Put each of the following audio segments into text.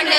கண்ணு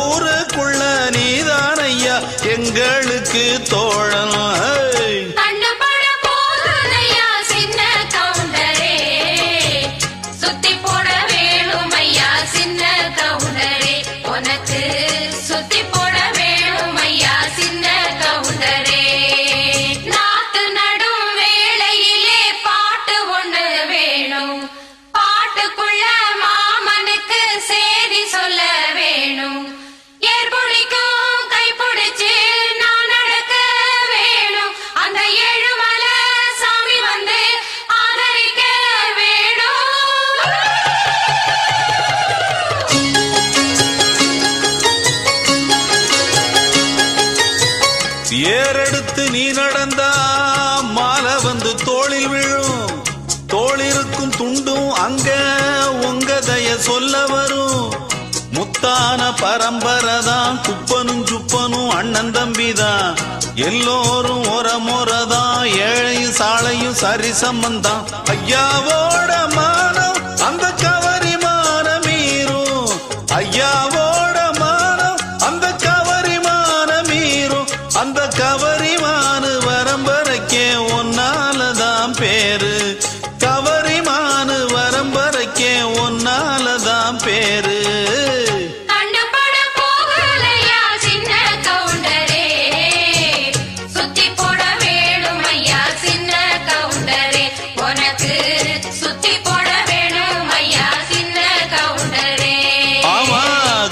இந்த ஊருக்குள்ள நீதானையா எங்களுக்கு தோ ஏறெடுத்து நீ நடந்தா மாலை வந்து தோளில் விழும். தோளிருக்கும் துண்டும் அங்க உங்க தய சொல்ல வரும். முத்தான பரம்பரை தான் குப்பனும் சுப்பனும் அண்ணன் தம்பி தான். எல்லோரும் ஒரமுறை தான் ஏழையும் சாலையும் சரி சம்பந்தான் ஐயாவோட மானம்